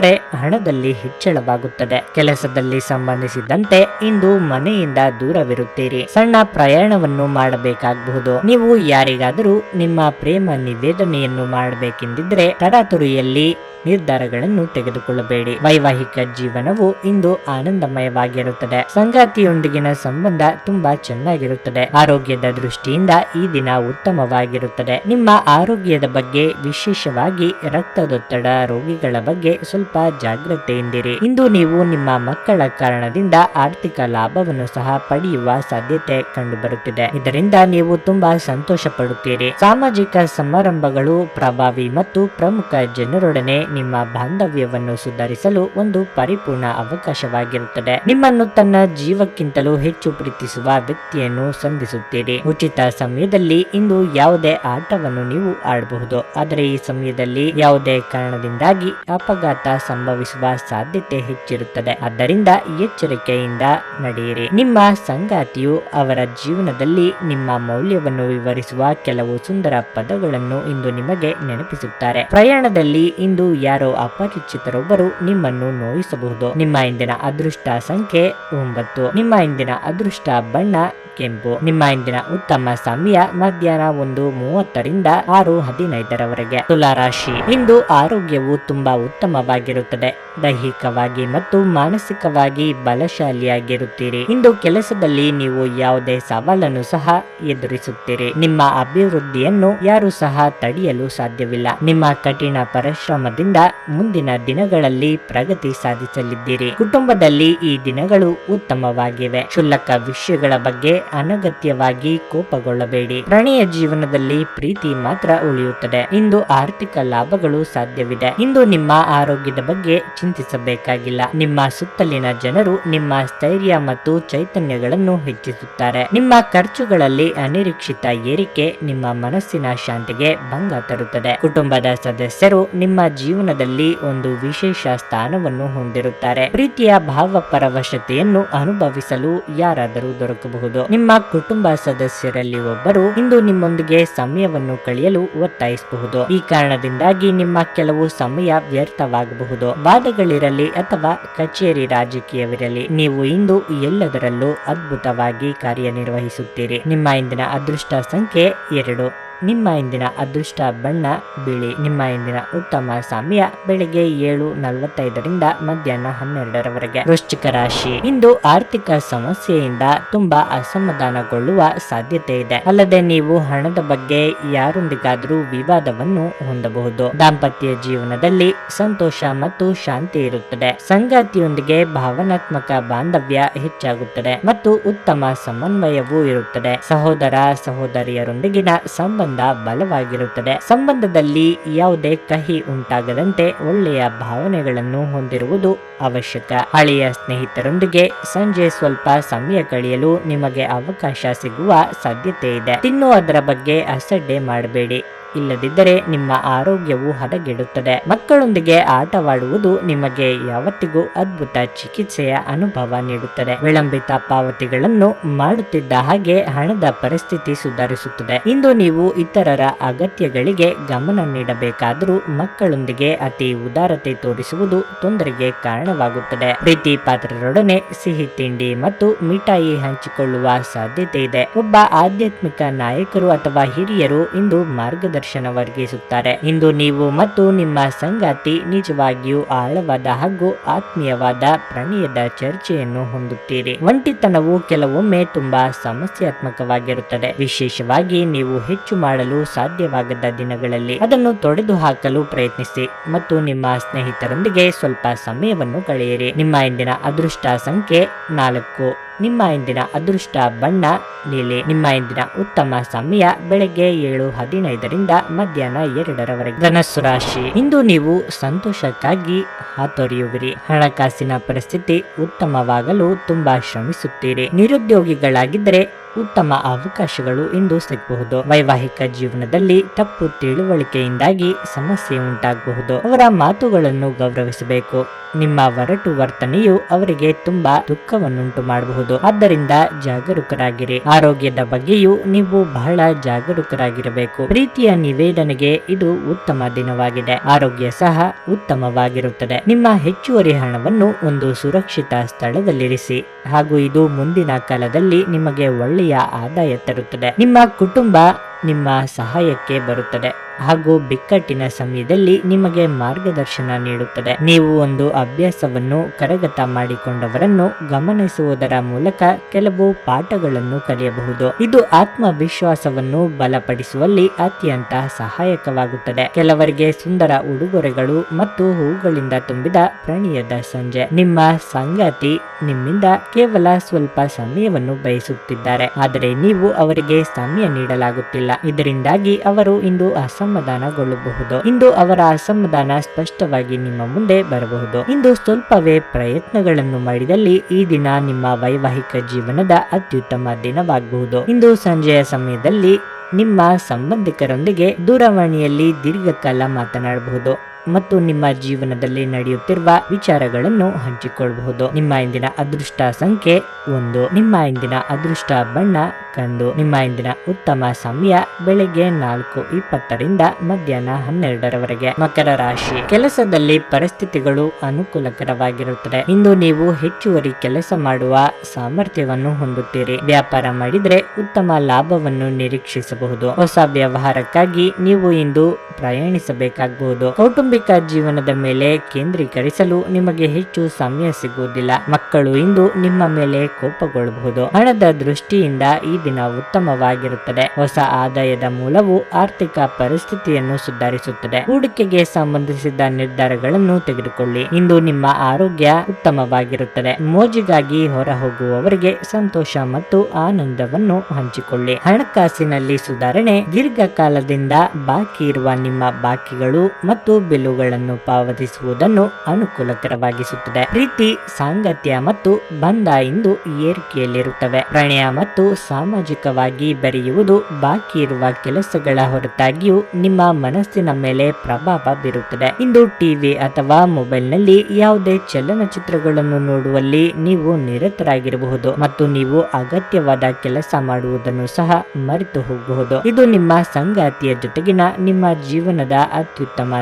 ತೆಗೆದುಕೊಂಡ್ರೆ ಹಣದಲ್ಲಿ ಹೆಚ್ಚಳವಾಗುತ್ತದೆ. ಕೆಲಸದಲ್ಲಿ ಸಂಬಂಧಿಸಿದಂತೆ ಇಂದು ಮನೆಯಿಂದ ದೂರವಿರುತ್ತೀರಿ. ಸಣ್ಣ ಪ್ರಯಾಣವನ್ನು ಮಾಡಬೇಕಾಗಬಹುದು. ನೀವು ಯಾರಿಗಾದರೂ ನಿಮ್ಮ ಪ್ರೇಮ ನಿವೇದನೆಯನ್ನು ಮಾಡಬೇಕೆಂದಿದ್ರೆ ತರಾತುರಿಯಲ್ಲಿ ನಿರ್ಧಾರಗಳನ್ನು ತೆಗೆದುಕೊಳ್ಳಬೇಡಿ. ವೈವಾಹಿಕ ಜೀವನವು ಇಂದು ಆನಂದಮಯವಾಗಿರುತ್ತದೆ. ಸಂಗಾತಿಯೊಂದಿಗಿನ ಸಂಬಂಧ ತುಂಬಾ ಚೆನ್ನಾಗಿರುತ್ತದೆ. ಆರೋಗ್ಯದ ದೃಷ್ಟಿಯಿಂದ ಈ ದಿನ ಉತ್ತಮವಾಗಿರುತ್ತದೆ. ನಿಮ್ಮ ಆರೋಗ್ಯದ ಬಗ್ಗೆ ವಿಶೇಷವಾಗಿ ರಕ್ತದೊತ್ತಡ ರೋಗಿಗಳ ಬಗ್ಗೆ ಸ್ವಲ್ಪ ಜಾಗ್ರತೆಯಿಂದಿರಿ. ಇಂದು ನೀವು ನಿಮ್ಮ ಮಕ್ಕಳ ಕಾರಣದಿಂದ ಆರ್ಥಿಕ ಲಾಭವನ್ನು ಸಹ ಪಡೆಯುವ ಸಾಧ್ಯತೆ ಕಂಡುಬರುತ್ತಿದೆ. ಇದರಿಂದ ನೀವು ತುಂಬಾ ಸಂತೋಷ ಪಡುತ್ತೀರಿ ಸಾಮಾಜಿಕ ಸಮಾರಂಭಗಳು ಪ್ರಭಾವಿ ಮತ್ತು ಪ್ರಮುಖ ಜನರೊಡನೆ ನಿಮ್ಮ ಬಾಂಧವ್ಯವನ್ನು ಸುಧಾರಿಸಲು ಒಂದು ಪರಿಪೂರ್ಣ ಅವಕಾಶವಾಗಿರುತ್ತದೆ. ನಿಮ್ಮನ್ನು ತನ್ನ ಜೀವಕ್ಕಿಂತಲೂ ಹೆಚ್ಚು ಪ್ರೀತಿಸುವ ವ್ಯಕ್ತಿಯನ್ನು ಸಂಧಿಸುತ್ತೀರಿ. ಉಚಿತ ಸಮಯದಲ್ಲಿ ಇಂದು ಯಾವುದೇ ಆಟವನ್ನು ನೀವು ಆಡಬಹುದು. ಆದರೆ ಈ ಸಮಯದಲ್ಲಿ ಯಾವುದೇ ಕಾರಣದಿಂದಾಗಿ ಅಪಘಾತ ಸಂಭವಿಸುವ ಸಾಧ್ಯತೆ ಹೆಚ್ಚಿರುತ್ತದೆ. ಆದ್ದರಿಂದ ಎಚ್ಚರಿಕೆಯಿಂದ ನಡೆಯಿರಿ. ನಿಮ್ಮ ಸಂಗಾತಿಯು ಅವರ ಜೀವನದಲ್ಲಿ ನಿಮ್ಮ ಮೌಲ್ಯವನ್ನು ವಿವರಿಸುವ ಕೆಲವು ಸುಂದರ ಪದಗಳನ್ನು ಇಂದು ನಿಮಗೆ ನೆನಪಿಸುತ್ತಾರೆ. ಪ್ರಯಾಣದಲ್ಲಿ ಇಂದು ಯಾರೋ ಅಪರಿಚಿತರೊಬ್ಬರು ನಿಮ್ಮನ್ನು ನೋಯಿಸಬಹುದು. ನಿಮ್ಮ ಇಂದಿನ ಅದೃಷ್ಟ ಸಂಖ್ಯೆ ಒಂಬತ್ತು. ನಿಮ್ಮ ಇಂದಿನ ಅದೃಷ್ಟ ಬಣ್ಣ ಕೆಂಪು. ನಿಮ್ಮ ಇಂದಿನ ಉತ್ತಮ ಸಮಯ ಮಧ್ಯಾಹ್ನ ಒಂದು ಮೂವತ್ತರಿಂದ ಆರು ಹದಿನೈದರವರೆಗೆ. ತುಲಾರಾಶಿ. ಇಂದು ಆರೋಗ್ಯವು ತುಂಬಾ ಉತ್ತಮವಾಗಿರುತ್ತದೆ. ದೈಹಿಕವಾಗಿ ಮತ್ತು ಮಾನಸಿಕವಾಗಿ ಬಲಶಾಲಿಯಾಗಿರುತ್ತೀರಿ. ಇಂದು ಕೆಲಸದಲ್ಲಿ ನೀವು ಯಾವುದೇ ಸವಾಲನ್ನು ಸಹ ಎದುರಿಸುತ್ತೀರಿ. ನಿಮ್ಮ ಅಭಿವೃದ್ಧಿಯನ್ನು ಯಾರು ಸಹ ತಡೆಯಲು ಸಾಧ್ಯವಿಲ್ಲ. ನಿಮ್ಮ ಕಠಿಣ ಪರಿಶ್ರಮದಿಂದ ಮುಂದಿನ ದಿನಗಳಲ್ಲಿ ಪ್ರಗತಿ ಸಾಧಿಸಲಿದ್ದೀರಿ. ಕುಟುಂಬದಲ್ಲಿ ಈ ದಿನಗಳು ಉತ್ತಮವಾಗಿವೆ. ಕ್ಷುಲ್ಲಕ ವಿಷಯಗಳ ಬಗ್ಗೆ ಅನಗತ್ಯವಾಗಿ ಕೋಪಗೊಳ್ಳಬೇಡಿ. ಪ್ರಣಯ ಜೀವನದಲ್ಲಿ ಪ್ರೀತಿ ಮಾತ್ರ ಉಳಿಯುತ್ತದೆ. ಇಂದು ಆರ್ಥಿಕ ಲಾಭಗಳು ಸಾಧ್ಯವಿದೆ. ಇಂದು ನಿಮ್ಮ ಆರೋಗ್ಯದ ಬಗ್ಗೆ ಚಿಂತಿಸಬೇಕಾಗಿಲ್ಲ. ನಿಮ್ಮ ಸುತ್ತಲಿನ ಜನರು ನಿಮ್ಮ ಸ್ಥೈರ್ಯ ಮತ್ತು ಚೈತನ್ಯಗಳನ್ನು ಹೆಚ್ಚಿಸುತ್ತಾರೆ. ನಿಮ್ಮ ಖರ್ಚುಗಳಲ್ಲಿ ಅನಿರೀಕ್ಷಿತ ಏರಿಕೆ ನಿಮ್ಮ ಮನಸ್ಸಿನ ಶಾಂತಿಗೆ ಭಂಗ ತರುತ್ತದೆ. ಕುಟುಂಬದ ಸದಸ್ಯರು ನಿಮ್ಮ ಜೀವನದಲ್ಲಿ ಒಂದು ವಿಶೇಷ ಸ್ಥಾನವನ್ನು ಹೊಂದಿರುತ್ತಾರೆ. ಪ್ರೀತಿಯ ಭಾವಪರವಶತೆಯನ್ನು ಅನುಭವಿಸಲು ಯಾರಾದರೂ ದೊರಕಬಹುದು. ನಿಮ್ಮ ಕುಟುಂಬ ಸದಸ್ಯರಲ್ಲಿ ಒಬ್ಬರು ಇಂದು ನಿಮ್ಮೊಂದಿಗೆ ಸಮಯವನ್ನು ಕಳೆಯಲು ಒತ್ತಾಯಿಸಬಹುದು. ಈ ಕಾರಣದಿಂದಾಗಿ ನಿಮ್ಮ ಕೆಲವು ಸಮಯ ವ್ಯರ್ಥವಾಗಬಹುದು. ವಾದಗಳಿರಲಿ ಅಥವಾ ಕಚೇರಿ ರಾಜಕೀಯವಿರಲಿ, ನೀವು ಇಂದು ಎಲ್ಲದರಲ್ಲೂ ಅದ್ಭುತವಾಗಿ ಕಾರ್ಯನಿರ್ವಹಿಸುತ್ತೀರಿ. ನಿಮ್ಮ ಇಂದಿನ ಅದೃಷ್ಟ ಸಂಖ್ಯೆ ಎರಡು. ನಿಮ್ಮ ಇಂದಿನ ಅದೃಷ್ಟ ಬಣ್ಣ, ಬಿಳಿ. ನಿಮ್ಮ ಇಂದಿನ ಉತ್ತಮ ಸಮಯ ಬೆಳಿಗ್ಗೆ ಏಳು ನಲವತ್ತೈದರಿಂದ ಮಧ್ಯಾಹ್ನ ಹನ್ನೆರಡರವರೆಗೆ. ವೃಶ್ಚಿಕ ರಾಶಿ. ಇಂದು ಆರ್ಥಿಕ ಸಮಸ್ಯೆಯಿಂದ ತುಂಬಾ ಅಸಮಾಧಾನಗೊಳ್ಳುವ ಸಾಧ್ಯತೆ ಇದೆ. ಅಲ್ಲದೆ ನೀವು ಹಣದ ಬಗ್ಗೆ ಯಾರೊಂದಿಗಾದರೂ ವಿವಾದವನ್ನು ಹೊಂದಬಹುದು. ದಾಂಪತ್ಯ ಜೀವನದಲ್ಲಿ ಸಂತೋಷ ಮತ್ತು ಶಾಂತಿ ಇರುತ್ತದೆ. ಸಂಗಾತಿಯೊಂದಿಗೆ ಭಾವನಾತ್ಮಕ ಬಾಂಧವ್ಯ ಹೆಚ್ಚಾಗುತ್ತದೆ ಮತ್ತು ಉತ್ತಮ ಸಮನ್ವಯವೂ ಇರುತ್ತದೆ. ಸಹೋದರ, ಸಹೋದರಿಯರೊಂದಿಗಿನ ಸಂಬಂಧ ಬಲವಾಗಿರುತ್ತದೆ. ಸಂಬಂಧದಲ್ಲಿ ಯಾವುದೇ ಕಹಿ ಉಂಟಾಗದಂತೆ ಒಳ್ಳೆಯ ಭಾವನೆಗಳನ್ನು ಹೊಂದಿರುವುದು ಅವಶ್ಯಕ. ಹಳೆಯ ಸ್ನೇಹಿತರೊಂದಿಗೆ ಸಂಜೆ ಸ್ವಲ್ಪ ಸಮಯ ಕಳೆಯಲು ನಿಮಗೆ ಅವಕಾಶ ಸಿಗುವ ಸಾಧ್ಯತೆ ಇದೆ. ತಿನ್ನುವುದರ ಬಗ್ಗೆ ಅಸಡ್ಡೆ ಮಾಡಬೇಡಿ. ಇಲ್ಲದಿದ್ದರೆ ನಿಮ್ಮ ಆರೋಗ್ಯವು ಹದಗೆಡುತ್ತದೆ. ಮಕ್ಕಳೊಂದಿಗೆ ಆಟವಾಡುವುದು ನಿಮಗೆ ಯಾವತ್ತಿಗೂ ಅದ್ಭುತ ಚಿಕಿತ್ಸೆಯ ಅನುಭವ ನೀಡುತ್ತದೆ. ವಿಳಂಬಿತ ಪಾವತಿಗಳನ್ನು ಮಾಡುತ್ತಿದ್ದ ಹಾಗೆ ಹಣದ ಪರಿಸ್ಥಿತಿ ಸುಧಾರಿಸುತ್ತದೆ. ಇಂದು ನೀವು ಇತರರ ಅಗತ್ಯಗಳಿಗೆ ಗಮನ ನೀಡಬೇಕಾದರೂ ಮಕ್ಕಳೊಂದಿಗೆ ಅತಿ ಉದಾರತೆ ತೋರಿಸುವುದು ತೊಂದರೆಗೆ ಕಾರಣವಾಗುತ್ತದೆ. ಪ್ರೀತಿ ಪಾತ್ರರೊಡನೆ ಸಿಹಿ ತಿಂಡಿ ಮತ್ತು ಮಿಠಾಯಿ ಹಂಚಿಕೊಳ್ಳುವ ಸಾಧ್ಯತೆ ಇದೆ. ಒಬ್ಬ ಆಧ್ಯಾತ್ಮಿಕ ನಾಯಕರು ಅಥವಾ ಹಿರಿಯರು ಇಂದು ಮಾರ್ಗದರ್ಶನ ಒದಗಿಸುತ್ತಾರೆ ಇಂದು ನೀವು ಮತ್ತು ನಿಮ್ಮ ಸಂಗಾತಿ ನಿಜವಾಗಿಯೂ ಆಳವಾದ ಹಾಗೂ ಆತ್ಮೀಯವಾದ ಪ್ರಣಯದ ಚರ್ಚೆಯನ್ನು ಹೊಂದುತ್ತೀರಿ. ಒಂಟಿತನವು ಕೆಲವೊಮ್ಮೆ ತುಂಬಾ ಸಮಸ್ಯಾತ್ಮಕವಾಗಿರುತ್ತದೆ. ವಿಶೇಷವಾಗಿ ನೀವು ಹೆಚ್ಚು ಮಾಡಲು ಸಾಧ್ಯವಾಗದ ದಿನಗಳಲ್ಲಿ ಅದನ್ನು ತೊಡೆದು ಹಾಕಲು ಪ್ರಯತ್ನಿಸಿ ಮತ್ತು ನಿಮ್ಮ ಸ್ನೇಹಿತರೊಂದಿಗೆ ಸ್ವಲ್ಪ ಸಮಯವನ್ನು ಕಳೆಯಿರಿ. ನಿಮ್ಮ ಇಂದಿನ ಅದೃಷ್ಟ ಸಂಖ್ಯೆ ನಾಲ್ಕು. ನಿಮ್ಮ ಇಂದಿನ ಅದೃಷ್ಟ ಬಣ್ಣ, ನೀಲಿ ನಿಮ್ಮ ಇಂದಿನ ಉತ್ತಮ ಸಮಯ ಬೆಳಗ್ಗೆ ಏಳು ಹದಿನೈದರಿಂದ ಮಧ್ಯಾಹ್ನ ಎರಡರವರೆಗೆ. ಧನಸ್ಸು ರಾಶಿ. ಇಂದು ನೀವು ಸಂತೋಷಕ್ಕಾಗಿ ಹಾತೊರೆಯುವಿರಿ. ಹಣಕಾಸಿನ ಪರಿಸ್ಥಿತಿ ಉತ್ತಮವಾಗಲು ತುಂಬಾ ಶ್ರಮಿಸುತ್ತೀರಿ. ನಿರುದ್ಯೋಗಿಗಳಾಗಿದ್ದರೆ ಉತ್ತಮ ಅವಕಾಶಗಳು ಇಂದು ಸಿಗಬಹುದು. ವೈವಾಹಿಕ ಜೀವನದಲ್ಲಿ ತಪ್ಪು ತಿಳುವಳಿಕೆಯಿಂದಾಗಿ ಸಮಸ್ಯೆ ಉಂಟಾಗಬಹುದು. ಅವರ ಮಾತುಗಳನ್ನು ಗೌರವಿಸಬೇಕು. ನಿಮ್ಮ ಒರಟು ವರ್ತನೆಯು ಅವರಿಗೆ ತುಂಬಾ ದುಃಖವನ್ನುಂಟು ಮಾಡಬಹುದು. ಆದ್ದರಿಂದ ಜಾಗರೂಕರಾಗಿರಿ. ಆರೋಗ್ಯದ ಬಗ್ಗೆಯೂ ನೀವು ಬಹಳ ಜಾಗರೂಕರಾಗಿರಬೇಕು. ಪ್ರೀತಿಯ ನಿವೇದನೆಗೆ ಇದು ಉತ್ತಮ ದಿನವಾಗಿದೆ. ಆರೋಗ್ಯ ಸಹ ಉತ್ತಮವಾಗಿರುತ್ತದೆ. ನಿಮ್ಮ ಹೆಚ್ಚುವರಿ ಹಣವನ್ನು ಒಂದು ಸುರಕ್ಷಿತ ಸ್ಥಳದಲ್ಲಿರಿಸಿ. ಹಾಗೂ ಇದು ಮುಂದಿನ ಕಾಲದಲ್ಲಿ ನಿಮಗೆ ಒಳ್ಳೆಯ ಆದಾಯ ತರುತ್ತದೆ. ನಿಮ್ಮ ಕುಟುಂಬ ನಿಮ್ಮ ಸಹಾಯಕ್ಕೆ ಬರುತ್ತದೆ. ಹಾಗೂ ಬಿಕ್ಕಟ್ಟಿನ ಸಮಯದಲ್ಲಿ ನಿಮಗೆ ಮಾರ್ಗದರ್ಶನ ನೀಡುತ್ತದೆ. ನೀವು ಒಂದು ಅಭ್ಯಾಸವನ್ನು ಕರಗತ ಮಾಡಿಕೊಂಡವರನ್ನು ಗಮನಿಸುವುದರ ಮೂಲಕ ಕೆಲವು ಪಾಠಗಳನ್ನು ಕಲಿಯಬಹುದು. ಇದು ಆತ್ಮವಿಶ್ವಾಸವನ್ನು ಬಲಪಡಿಸುವಲ್ಲಿ ಅತ್ಯಂತ ಸಹಾಯಕವಾಗುತ್ತದೆ. ಕೆಲವರಿಗೆ ಸುಂದರ ಉಡುಗೊರೆಗಳು ಮತ್ತು ಹೂಗಳಿಂದ ತುಂಬಿದ ಪ್ರಣಿಯದ ಸಂಜೆ. ನಿಮ್ಮ ಸಂಗಾತಿ ನಿಮ್ಮಿಂದ ಕೇವಲ ಸ್ವಲ್ಪ ಸಮಯವನ್ನು ಬಯಸುತ್ತಿದ್ದಾರೆ. ಆದರೆ ನೀವು ಅವರಿಗೆ ಸಮಯ ನೀಡಲಾಗುತ್ತಿಲ್ಲ. ಇದರಿಂದಾಗಿ ಅವರು ಇಂದು ಅಸಮ ಅಸಮಾಧಾನಗೊಳ್ಳಬಹುದು. ಇಂದು ಅವರ ಅಸಮಾಧಾನ ಸ್ಪಷ್ಟವಾಗಿ ನಿಮ್ಮ ಮುಂದೆ ಬರಬಹುದು. ಇಂದು ಸ್ವಲ್ಪವೇ ಪ್ರಯತ್ನಗಳನ್ನು ಮಾಡಿದಲ್ಲಿ ಈ ದಿನ ನಿಮ್ಮ ವೈವಾಹಿಕ ಜೀವನದ ಅತ್ಯುತ್ತಮ ದಿನವಾಗಬಹುದು. ಇಂದು ಸಂಜೆಯ ಸಮಯದಲ್ಲಿ ನಿಮ್ಮ ಸಂಬಂಧಿಕರೊಂದಿಗೆ ದೂರವಾಣಿಯಲ್ಲಿ ದೀರ್ಘಕಾಲ ಮಾತನಾಡಬಹುದು. ಮತ್ತು ನಿಮ್ಮ ಜೀವನದಲ್ಲಿ ನಡೆಯುತ್ತಿರುವ ವಿಚಾರಗಳನ್ನು ಹಂಚಿಕೊಳ್ಳಬಹುದು. ನಿಮ್ಮ ಇಂದಿನ ಅದೃಷ್ಟ ಸಂಖ್ಯೆ ಒಂದು. ನಿಮ್ಮ ಇಂದಿನ ಅದೃಷ್ಟ ಬಣ್ಣ ಕಂದು. ನಿಮ್ಮ ಇಂದಿನ ಉತ್ತಮ ಸಮಯ ಬೆಳಿಗ್ಗೆ ನಾಲ್ಕು ಇಪ್ಪತ್ತರಿಂದ ಮಧ್ಯಾಹ್ನ ಹನ್ನೆರಡರವರೆಗೆ. ಮಕರ ರಾಶಿ. ಕೆಲಸದಲ್ಲಿ ಪರಿಸ್ಥಿತಿಗಳು ಅನುಕೂಲಕರವಾಗಿರುತ್ತದೆ. ಇಂದು ನೀವು ಹೆಚ್ಚುವರಿ ಕೆಲಸ ಮಾಡುವ ಸಾಮರ್ಥ್ಯವನ್ನು ಹೊಂದುತ್ತೀರಿ. ವ್ಯಾಪಾರ ಮಾಡಿದರೆ ಉತ್ತಮ ಲಾಭವನ್ನು ನಿರೀಕ್ಷಿಸಬಹುದು. ಹೊಸ ವ್ಯವಹಾರಕ್ಕಾಗಿ ನೀವು ಇಂದು ಪ್ರಯಾಣಿಸಬೇಕಾಗಬಹುದು. ಕೌಟುಂಬಿಕ ಜೀವನದ ಮೇಲೆ ಕೇಂದ್ರೀಕರಿಸಲು ನಿಮಗೆ ಹೆಚ್ಚು ಸಮಯ ಸಿಗುವುದಿಲ್ಲ. ಮಕ್ಕಳು ಇಂದು ನಿಮ್ಮ ಮೇಲೆ ಕೋಪಗೊಳ್ಳಬಹುದು. ಹಣದ ದೃಷ್ಟಿಯಿಂದ ಈ ದಿನ ಉತ್ತಮವಾಗಿರುತ್ತದೆ. ಹೊಸ ಆದಾಯದ ಮೂಲವು ಆರ್ಥಿಕ ಪರಿಸ್ಥಿತಿಯನ್ನು ಸುಧಾರಿಸುತ್ತದೆ. ಹೂಡಿಕೆಗೆ ಸಂಬಂಧಿಸಿದ ನಿರ್ಧಾರಗಳನ್ನು ತೆಗೆದುಕೊಳ್ಳಿ. ಇಂದು ನಿಮ್ಮ ಆರೋಗ್ಯ ಉತ್ತಮವಾಗಿರುತ್ತದೆ. ಮೋಜಿಗಾಗಿ ಹೊರ ಹೋಗುವವರಿಗೆ ಸಂತೋಷ ಮತ್ತು ಆನಂದವನ್ನು ಹಂಚಿಕೊಳ್ಳಿ. ಹಣಕಾಸಿನಲ್ಲಿ ಸುಧಾರಣೆ ದೀರ್ಘಕಾಲದಿಂದ ಬಾಕಿ ಇರುವ ನಿಮ್ಮ ಬಾಕಿಗಳು ಮತ್ತು ಬಿಲ್ಲುಗಳನ್ನು ಪಾವತಿಸುವುದನ್ನು ಅನುಕೂಲಕರವಾಗಿಸುತ್ತದೆ. ಪ್ರೀತಿ, ಸಾಂಗತ್ಯ ಮತ್ತು ಬಂಧ ಇಂದು ಏರಿಕೆಯಲ್ಲಿರುತ್ತವೆ. ಪ್ರಣಯ ಮತ್ತು ಸಾಮಾಜಿಕವಾಗಿ ಬೆರೆಯುವುದು ಬಾಕಿ ಇರುವ ಕೆಲಸಗಳ ಹೊರತಾಗಿಯೂ ನಿಮ್ಮ ಮನಸ್ಸಿನ ಮೇಲೆ ಪ್ರಭಾವ ಬೀರುತ್ತದೆ. ಇಂದು ಟಿವಿ ಅಥವಾ ಮೊಬೈಲ್ನಲ್ಲಿ ಯಾವುದೇ ಚಲನಚಿತ್ರಗಳನ್ನು ನೋಡುವಲ್ಲಿ ನೀವು ನಿರತರಾಗಿರಬಹುದು ಮತ್ತು ನೀವು ಅಗತ್ಯವಾದ ಕೆಲಸ ಮಾಡುವುದನ್ನು ಸಹ ಮರೆತು ಹೋಗಬಹುದು ಇದು ನಿಮ್ಮ ಸಂಗಾತಿಯ ಜೊತೆಗಿನ ನಿಮ್ಮ ಜೀವನದ ಅತ್ಯುತ್ತಮ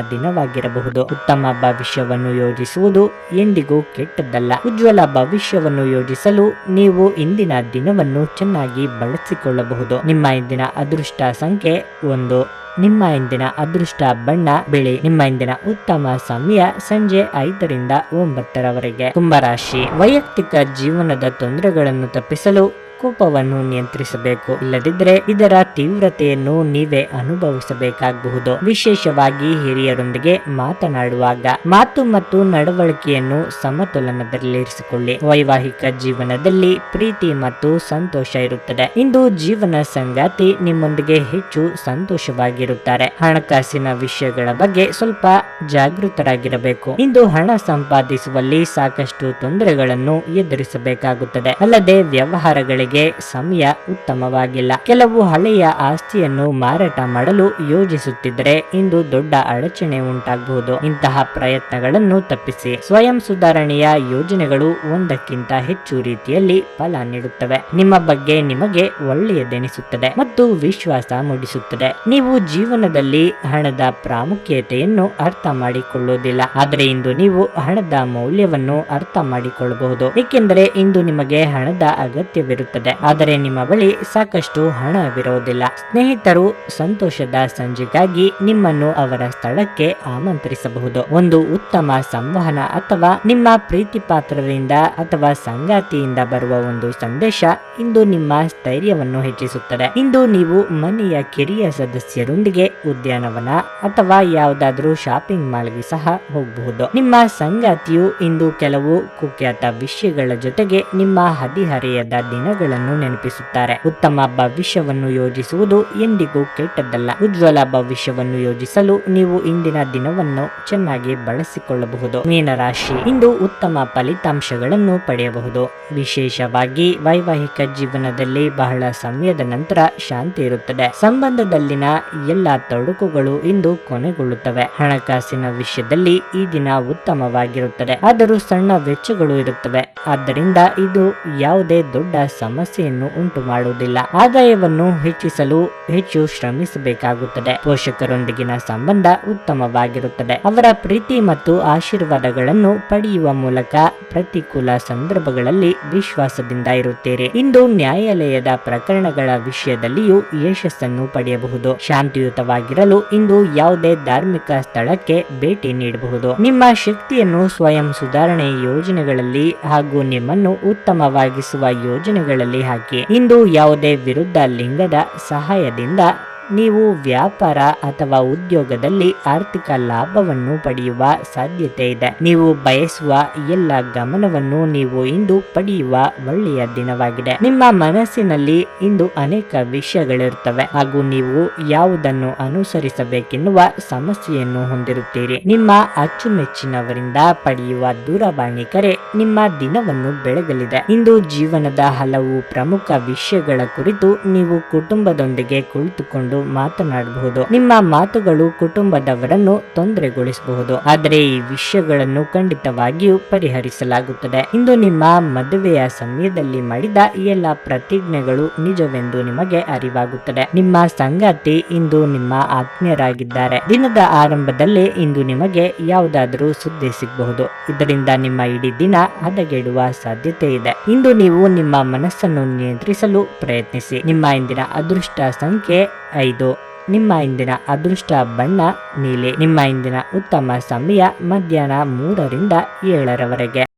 ದಿನವಾಗಿರಬಹುದು ಉತ್ತಮ ಭವಿಷ್ಯವನ್ನು ಯೋಜಿಸುವುದು ಎಂದಿಗೂ ಕೆಟ್ಟದ್ದಲ್ಲ. ಉಜ್ವಲ ಭವಿಷ್ಯವನ್ನು ಯೋಜಿಸಲು ನೀವು ಇಂದಿನ ದಿನವನ್ನು ಚೆನ್ನಾಗಿ ಬಳಸಿಕೊಳ್ಳಬಹುದು. ನಿಮ್ಮ ಇಂದಿನ ಅದೃಷ್ಟ ಸಂಖ್ಯೆ ಒಂದು. ನಿಮ್ಮ ಇಂದಿನ ಅದೃಷ್ಟ ಬಣ್ಣ ಬಿಳಿ. ನಿಮ್ಮ ಇಂದಿನ ಉತ್ತಮ ಸಮಯ ಸಂಜೆ ಐದರಿಂದ ಒಂಬತ್ತರವರೆಗೆ. ಕುಂಭರಾಶಿ ವೈಯಕ್ತಿಕ ಜೀವನದ ತೊಂದರೆಗಳನ್ನು ತಪ್ಪಿಸಲು ಕೋಪವನ್ನು ನಿಯಂತ್ರಿಸಬೇಕು. ಇಲ್ಲದಿದ್ರೆ ಇದರ ತೀವ್ರತೆಯನ್ನು ನೀವೇ ಅನುಭವಿಸಬೇಕಾಗಬಹುದು. ವಿಶೇಷವಾಗಿ ಹಿರಿಯರೊಂದಿಗೆ ಮಾತನಾಡುವಾಗ ಮಾತು ಮತ್ತು ನಡವಳಿಕೆಯನ್ನು ಸಮತೋಲನದಲ್ಲಿರಿಸಿಕೊಳ್ಳಿ. ವೈವಾಹಿಕ ಜೀವನದಲ್ಲಿ ಪ್ರೀತಿ ಮತ್ತು ಸಂತೋಷ ಇರುತ್ತದೆ. ಇಂದು ಜೀವನ ಸಂಗಾತಿ ನಿಮ್ಮೊಂದಿಗೆ ಹೆಚ್ಚು ಸಂತೋಷವಾಗಿರುತ್ತಾರೆ. ಹಣಕಾಸಿನ ವಿಷಯಗಳ ಬಗ್ಗೆ ಸ್ವಲ್ಪ ಜಾಗೃತರಾಗಿರಬೇಕು. ಇಂದು ಹಣ ಸಂಪಾದಿಸುವಲ್ಲಿ ಸಾಕಷ್ಟು ತೊಂದರೆಗಳನ್ನು ಎದುರಿಸಬೇಕಾಗುತ್ತದೆ. ಅಲ್ಲದೆ ವ್ಯವಹಾರಗಳಿಗೆ ಸಮಯ ಉತ್ತಮವಾಗಿಲ್ಲ. ಕೆಲವು ಹಳೆಯ ಆಸ್ತಿಯನ್ನು ಮಾರಾಟ ಮಾಡಲು ಯೋಜಿಸುತ್ತಿದ್ದರೆ ಇಂದು ದೊಡ್ಡ ಅಡಚಣೆ ಉಂಟಾಗಬಹುದು. ಇಂತಹ ಪ್ರಯತ್ನಗಳನ್ನು ತಪ್ಪಿಸಿ. ಸ್ವಯಂ ಸುಧಾರಣೆಯ ಯೋಜನೆಗಳು ಒಂದಕ್ಕಿಂತ ಹೆಚ್ಚು ರೀತಿಯಲ್ಲಿ ಫಲ ನೀಡುತ್ತವೆ. ನಿಮ್ಮ ಬಗ್ಗೆ ನಿಮಗೆ ಒಳ್ಳೆಯದೆನಿಸುತ್ತದೆ ಮತ್ತು ವಿಶ್ವಾಸ ಮೂಡಿಸುತ್ತದೆ. ನೀವು ಜೀವನದಲ್ಲಿ ಹಣದ ಪ್ರಾಮುಖ್ಯತೆಯನ್ನು ಅರ್ಥ ಮಾಡಿಕೊಳ್ಳುವುದಿಲ್ಲ. ಆದರೆ ಇಂದು ನೀವು ಹಣದ ಮೌಲ್ಯವನ್ನು ಅರ್ಥ ಮಾಡಿಕೊಳ್ಳಬಹುದು. ಏಕೆಂದರೆ ಇಂದು ನಿಮಗೆ ಹಣದ ಅಗತ್ಯವಿರುತ್ತದೆ. ಆದರೆ ನಿಮ್ಮ ಬಳಿ ಸಾಕಷ್ಟು ಹಣವಿರುವುದಿಲ್ಲ ಸ್ನೇಹಿತರು ಸಂತೋಷದ ಸಂಜೆಗಾಗಿ ನಿಮ್ಮನ್ನು ಅವರ ಸ್ಥಳಕ್ಕೆ ಆಮಂತ್ರಿಸಬಹುದು. ಒಂದು ಉತ್ತಮ ಸಂವಹನ ಅಥವಾ ನಿಮ್ಮ ಪ್ರೀತಿಪಾತ್ರರಿಂದ ಅಥವಾ ಸಂಗಾತಿಯಿಂದ ಬರುವ ಒಂದು ಸಂದೇಶ ಇಂದು ನಿಮ್ಮ ಸ್ಥೈರ್ಯವನ್ನು ಹೆಚ್ಚಿಸುತ್ತದೆ. ಇಂದು ನೀವು ಮನೆಯ ಕಿರಿಯ ಸದಸ್ಯರೊಂದಿಗೆ ಉದ್ಯಾನವನ ಅಥವಾ ಯಾವುದಾದ್ರೂ ಶಾಪಿಂಗ್ ಮಾಲ್ಗೆ ಸಹ ಹೋಗಬಹುದು. ನಿಮ್ಮ ಸಂಗಾತಿಯು ಇಂದು ಕೆಲವು ಕುಖ್ಯಾತ ವಿಷಯಗಳ ಜೊತೆಗೆ ನಿಮ್ಮ ಹದಿಹರೆಯದ ದಿನಗಳನ್ನು ನೆನಪಿಸುತ್ತಾರೆ. ಉತ್ತಮ ಭವಿಷ್ಯವನ್ನು ಯೋಜಿಸುವುದು ಎಂದಿಗೂ ಕೆಟ್ಟದ್ದಲ್ಲ. ಉಜ್ವಲ ಭವಿಷ್ಯವನ್ನು ಯೋಜಿಸಲು ನೀವು ಇಂದಿನ ದಿನವನ್ನು ಚೆನ್ನಾಗಿ ಬಳಸಿಕೊಳ್ಳಬಹುದು. ಮೀನರಾಶಿ. ಇಂದು ಉತ್ತಮ ಫಲಿತಾಂಶಗಳನ್ನು ಪಡೆಯಬಹುದು. ವಿಶೇಷವಾಗಿ ವೈವಾಹಿಕ ಜೀವನದಲ್ಲಿ ಬಹಳ ಸಮಯದ ನಂತರ ಶಾಂತಿ ಇರುತ್ತದೆ. ಸಂಬಂಧದಲ್ಲಿನ ಎಲ್ಲ ತೊಡಕುಗಳು ಇಂದು ಕೊನೆಗೊಳ್ಳುತ್ತವೆ. ಹಣಕಾಸಿನ ವಿಷಯದಲ್ಲಿ ಈ ದಿನ ಉತ್ತಮವಾಗಿರುತ್ತದೆ. ಆದರೂ ಸಣ್ಣ ವೆಚ್ಚಗಳು ಇರುತ್ತವೆ. ಆದ್ದರಿಂದ ಇದು ಯಾವುದೇ ದೊಡ್ಡ ಸಮಸ್ಯೆಯನ್ನು ಉಂಟು ಮಾಡುವುದಿಲ್ಲ. ಆದಾಯವನ್ನು ಹೆಚ್ಚಿಸಲು ಹೆಚ್ಚು ಶ್ರಮಿಸಬೇಕಾಗುತ್ತದೆ. ಪೋಷಕರೊಂದಿಗಿನ ಸಂಬಂಧ ಉತ್ತಮವಾಗಿರುತ್ತದೆ. ಅವರ ಪ್ರೀತಿ ಮತ್ತು ಆಶೀರ್ವಾದಗಳನ್ನು ಪಡೆಯುವ ಮೂಲಕ ಪ್ರತಿಕೂಲ ಸಂದರ್ಭಗಳಲ್ಲಿ ವಿಶ್ವಾಸದಿಂದ ಇರುತ್ತೀರಿ. ಇಂದು ನ್ಯಾಯಾಲಯದ ಪ್ರಕರಣಗಳ ವಿಷಯದಲ್ಲಿಯೂ ಯಶಸ್ಸನ್ನು ಪಡೆಯಬಹುದು. ಶಾಂತಿಯುತವಾಗಿರಲು ಇಂದು ಯಾವುದೇ ಧಾರ್ಮಿಕ ಸ್ಥಳಕ್ಕೆ ಭೇಟಿ ನೀಡಬಹುದು. ನಿಮ್ಮ ಶಕ್ತಿಯನ್ನು ಸ್ವಯಂ ಸುಧಾರಣೆ ಯೋಜನೆಗಳಲ್ಲಿ ಹಾಗೂ ನಿಮ್ಮನ್ನು ಉತ್ತಮವಾಗಿಸುವ ಯೋಜನೆಗಳಲ್ಲಿ ಹಾಕಿ. ಇಂದು ಯಾವುದೇ ವಿರುದ್ಧ ಲಿಂಗದ ಸಹಾಯದಿಂದ ನೀವು ವ್ಯಾಪಾರ ಅಥವಾ ಉದ್ಯೋಗದಲ್ಲಿ ಆರ್ಥಿಕ ಲಾಭವನ್ನು ಪಡೆಯುವ ಸಾಧ್ಯತೆ ಇದೆ. ನೀವು ಬಯಸುವ ಎಲ್ಲ ಗಮನವನ್ನು ನೀವು ಇಂದು ಪಡೆಯುವ ಒಳ್ಳೆಯ ದಿನವಾಗಿದೆ. ನಿಮ್ಮ ಮನಸ್ಸಿನಲ್ಲಿ ಇಂದು ಅನೇಕ ವಿಷಯಗಳಿರುತ್ತವೆ. ಹಾಗೂ ನೀವು ಯಾವುದನ್ನು ಅನುಸರಿಸಬೇಕೆನ್ನುವ ಸಮಸ್ಯೆಯನ್ನು ಹೊಂದಿರುತ್ತೀರಿ. ನಿಮ್ಮ ಅಚ್ಚುಮೆಚ್ಚಿನವರಿಂದ ಪಡೆಯುವ ದೂರವಾಣಿ ಕರೆ ನಿಮ್ಮ ದಿನವನ್ನು ಬೆಳಗಲಿದೆ. ಇಂದು ಜೀವನದ ಹಲವು ಪ್ರಮುಖ ವಿಷಯಗಳ ಕುರಿತು ನೀವು ಕುಟುಂಬದೊಂದಿಗೆ ಕುಳಿತುಕೊಂಡು ಮಾತನಾಡಬಹುದು. ನಿಮ್ಮ ಮಾತುಗಳು ಕುಟುಂಬದವರನ್ನು ತೊಂದರೆಗೊಳಿಸಬಹುದು. ಆದರೆ ಈ ವಿಷಯಗಳನ್ನು ಖಂಡಿತವಾಗಿಯೂ ಪರಿಹರಿಸಲಾಗುತ್ತದೆ. ಇಂದು ನಿಮ್ಮ ಮದುವೆಯ ಸಮಯದಲ್ಲಿ ಮಾಡಿದ ಎಲ್ಲ ಪ್ರತಿಜ್ಞೆಗಳು ನಿಜವೆಂದು ನಿಮಗೆ ಅರಿವಾಗುತ್ತದೆ. ನಿಮ್ಮ ಸಂಗಾತಿ ಇಂದು ನಿಮ್ಮ ಆತ್ಮೀಯರಾಗಿದ್ದಾರೆ. ದಿನದ ಆರಂಭದಲ್ಲಿ ಇಂದು ನಿಮಗೆ ಯಾವುದಾದರೂ ಸುದ್ದಿ ಸಿಗಬಹುದು. ಇದರಿಂದ ನಿಮ್ಮ ಇಡೀ ದಿನ ಹದಗೆಡುವ ಸಾಧ್ಯತೆ ಇದೆ. ಇಂದು ನೀವು ನಿಮ್ಮ ಮನಸ್ಸನ್ನು ನಿಯಂತ್ರಿಸಲು ಪ್ರಯತ್ನಿಸಿ. ನಿಮ್ಮ ಇಂದಿನ ಅದೃಷ್ಟ ಸಂಖ್ಯೆ ಐದು ನಿಮ್ಮ ಇಂದಿನ ಅದೃಷ್ಟ ಬಣ್ಣ ನೀಲಿ ನಿಮ್ಮ ಇಂದಿನ ಉತ್ತಮ ಸಮಯ ಮಧ್ಯಾಹ್ನ ಮೂರರಿಂದ ಏಳರವರೆಗೆ.